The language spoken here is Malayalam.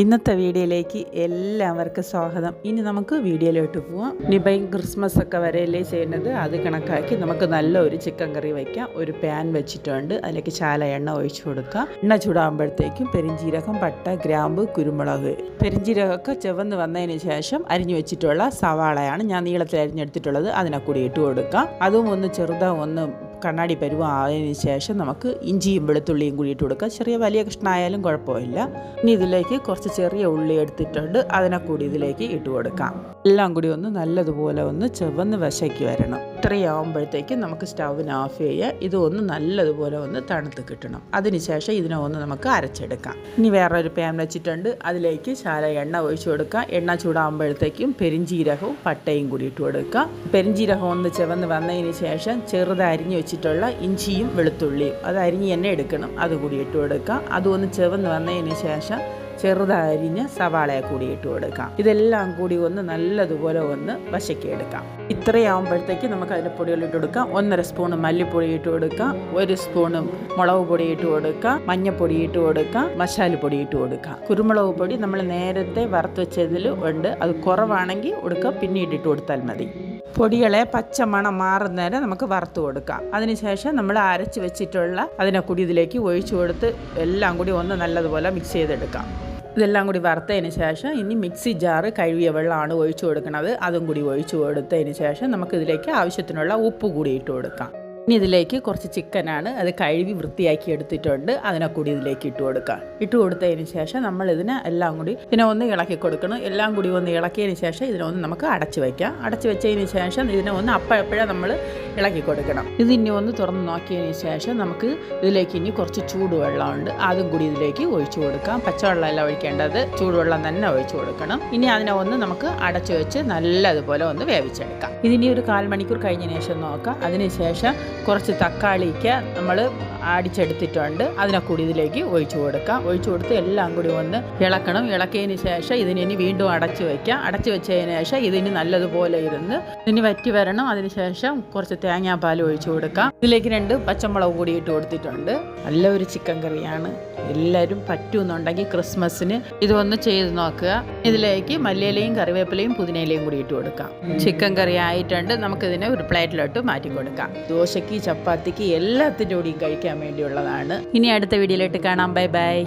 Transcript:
ഇന്നത്തെ വീഡിയോയിലേക്ക് എല്ലാവർക്കും സ്വാഗതം. ഇനി നമുക്ക് വീഡിയോയിലോട്ട് പോവാം. ഇനിയിപ്പം ക്രിസ്മസ് ഒക്കെ വരെയല്ലേ ചെയ്യുന്നത്? അത് കണക്കാക്കി നമുക്ക് നല്ല ഒരു ചിക്കൻ കറി വയ്ക്കാം. ഒരു പാൻ വെച്ചിട്ടുണ്ട്. അതിലേക്ക് ചാല എണ്ണ ഒഴിച്ചു കൊടുക്കാം. എണ്ണ ചൂടാകുമ്പോഴത്തേക്കും പെരിഞ്ചീരകം പട്ട ഗ്രാമ്പ് കുരുമുളക്. പെരിഞ്ചീരകമൊക്കെ ചുവന്ന് വന്നതിന് ശേഷം അരിഞ്ഞു വെച്ചിട്ടുള്ള സവാളയാണ് ഞാൻ നീളത്തിൽ അരിഞ്ഞെടുത്തിട്ടുള്ളത്. അതിനെ കൂടി ഇട്ട് കൊടുക്കാം. അതും ഒന്ന് ചെറുതാ ഒന്ന് കണ്ണാടി പരുവം ആയതിനു ശേഷം നമുക്ക് ഇഞ്ചിയും വെളുത്തുള്ളിയും കൂടി ഇട്ട് കൊടുക്കാം. ചെറിയ വലിയ കഷ്ണമായാലും കുഴപ്പമില്ല. ഇനി ഇതിലേക്ക് കുറച്ച് ചെറിയ ഉള്ളി എടുത്തിട്ടുണ്ട്. അതിനെ കൂടി ഇതിലേക്ക് ഇട്ട് കൊടുക്കാം. എല്ലാം കൂടി ഒന്ന് നല്ലതുപോലെ ഒന്ന് ചുവന്ന് വശയ്ക്ക് വരണം. ഇത്രയാവുമ്പോഴത്തേക്കും നമുക്ക് സ്റ്റൗവിന് ഓഫ് ചെയ്യുക ഇത് ഒന്ന് നല്ലതുപോലെ ഒന്ന് തണുത്ത് കിട്ടണം. അതിനുശേഷം ഇതിനെ ഒന്ന് നമുക്ക് അരച്ചെടുക്കാം. ഇനി വേറൊരു പാൻ വെച്ചിട്ടുണ്ട്. അതിലേക്ക് ശാല എണ്ണ ഒഴിച്ചു കൊടുക്കുക. എണ്ണ ചൂടാകുമ്പോഴത്തേക്കും പെരിഞ്ചീരകവും പട്ടയും കൂടി ഇട്ട് കൊടുക്കുക. പെരിഞ്ചീരകം ഒന്ന് ചുവന്ന് വന്നതിന് ശേഷം ചെറുതരിഞ്ഞ് വെച്ചിട്ടുള്ള ഇഞ്ചിയും വെളുത്തുള്ളിയും. അത് അരിഞ്ഞ് തന്നെ എടുക്കണം. അത് കൂടി ഇട്ട് കൊടുക്കുക. അതൊന്ന് ചുവന്ന് വന്നതിന് ശേഷം ചെറുതരിഞ്ഞ് സവാളയെ കൂടി ഇട്ട് കൊടുക്കാം. ഇതെല്ലാം കൂടി ഒന്ന് നല്ലതുപോലെ ഒന്ന് വശക്കി എടുക്കാം. ഇത്രയാവുമ്പോഴത്തേക്ക് നമുക്ക് അതിന്റെ പൊടികൾ ഇട്ട് കൊടുക്കാം. ഒന്നര സ്പൂണ് മല്ലിപ്പൊടി ഇട്ട് കൊടുക്കാം. ഒരു സ്പൂണ് മുളക് പൊടി ഇട്ട് കൊടുക്കാം. മഞ്ഞപ്പൊടി ഇട്ട് കൊടുക്കാം. മസാലപ്പൊടി ഇട്ട് കൊടുക്കാം. കുരുമുളക് പൊടി നമ്മൾ നേരത്തെ വറുത്ത് വെച്ചതിൽ ഉണ്ട്. അത് കുറവാണെങ്കിൽ കൊടുക്കുക പിന്നീട് ഇട്ട് കൊടുത്താൽ മതി. പൊടികളെ പച്ചമണം മാറുന്നേരം നമുക്ക് വറുത്ത് കൊടുക്കാം. അതിനുശേഷം നമ്മൾ അരച്ച് വെച്ചിട്ടുള്ള അതിനെ കൂടി ഇതിലേക്ക് ഒഴിച്ചു കൊടുത്ത് എല്ലാം കൂടി ഒന്ന് നല്ലതുപോലെ മിക്സ് ചെയ്തെടുക്കാം. ഇതെല്ലാം കൂടി വറുത്തതിന് ശേഷം ഇനി മിക്സി ജാറ് കഴുകിയ വെള്ളമാണ് ഒഴിച്ചു കൊടുക്കുന്നത്. അതും കൂടി ഒഴിച്ചു കൊടുത്തതിന് ശേഷം നമുക്കിതിലേക്ക് ആവശ്യത്തിനുള്ള ഉപ്പ് കൂടി ഇട്ട് കൊടുക്കാം. ഇനി ഇതിലേക്ക് കുറച്ച് ചിക്കനാണ് അത് കഴുകി വൃത്തിയാക്കി എടുത്തിട്ടുണ്ട്. അതിനെ കൂടി ഇതിലേക്ക് ഇട്ട് കൊടുക്കാം. ഇട്ട് കൊടുത്തതിന് ശേഷം നമ്മൾ ഇതിനെ എല്ലാം കൂടി ഇതിനെ ഒന്ന് ഇളക്കി കൊടുക്കണം. എല്ലാം കൂടി ഒന്ന് ഇളക്കിയതിന് ശേഷം ഇതിനെ ഒന്ന് നമുക്ക് അടച്ചു വയ്ക്കാം. അടച്ചു വെച്ചതിന് ശേഷം ഇതിനെ ഒന്ന് അപ്പോഴപ്പോഴേ നമ്മൾ ഇളക്കി കൊടുക്കണം. ഇത് ഇനി ഒന്ന് തുറന്ന് നോക്കിയതിന് ശേഷം നമുക്ക് ഇതിലേക്ക് ഇനി കുറച്ച് ചൂടുവെള്ളമുണ്ട്. അതും കൂടി ഇതിലേക്ക് ഒഴിച്ചു കൊടുക്കാം. പച്ചവെള്ളമല്ല ഒഴിക്കേണ്ടത്. ചൂടുവെള്ളം തന്നെ ഒഴിച്ചു കൊടുക്കണം. ഇനി അതിനെ ഒന്ന് നമുക്ക് അടച്ചു വെച്ച് നല്ലതുപോലെ ഒന്ന് വേവിച്ചെടുക്കാം. ഇതിനി ഒരു കാൽ മണിക്കൂർ കഴിഞ്ഞതിന് ശേഷം നോക്കാം. അതിനുശേഷം കുറച്ച് തക്കാളിക്ക് നമ്മൾ അടിച്ചെടുത്തിട്ടുണ്ട്. അതിനെ കൂടി ഇതിലേക്ക് ഒഴിച്ചു കൊടുക്കാം. ഒഴിച്ചു കൊടുത്ത് എല്ലാം കൂടി ഒന്ന് ഇളക്കണം. ഇളക്കിയതിന് ശേഷം ഇതിനി വീണ്ടും അടച്ചു വയ്ക്കാം അടച്ചു വെച്ചതിന് ശേഷം ഇതിന് നല്ലതുപോലെ ഇരുന്ന് ഇതിന് വറ്റി വരണം. അതിനുശേഷം കുറച്ച് തേങ്ങാപ്പാൽ ഒഴിച്ചു കൊടുക്കാം. ഇതിലേക്ക് രണ്ട് പച്ചമുളക് കൂടി ഇട്ട് കൊടുത്തിട്ടുണ്ട്. നല്ലൊരു ചിക്കൻ കറിയാണ്. എല്ലാവരും പറ്റുമെന്നുണ്ടെങ്കിൽ ക്രിസ്മസിന് ഇതൊന്ന് ചെയ്ത് നോക്കുക. ഇതിലേക്ക് മല്ലിയിലയും കറിവേപ്പിലയും പുതിനയിലയും കൂടി ഇട്ട് കൊടുക്കാം. ചിക്കൻ കറി ആയിട്ടുണ്ട്. നമുക്കിതിനെ ഒരു പ്ലേറ്റിലോട്ട് മാറ്റി കൊടുക്കാം. ദോശയ്ക്ക് ചപ്പാത്തിക്ക് എല്ലാത്തിന്റെ കൂടിയും കഴിക്കാൻ വേണ്ടിയുള്ളതാണ്. ഇനി അടുത്ത വീഡിയോയിലോട്ട് കാണാം. Bye bye.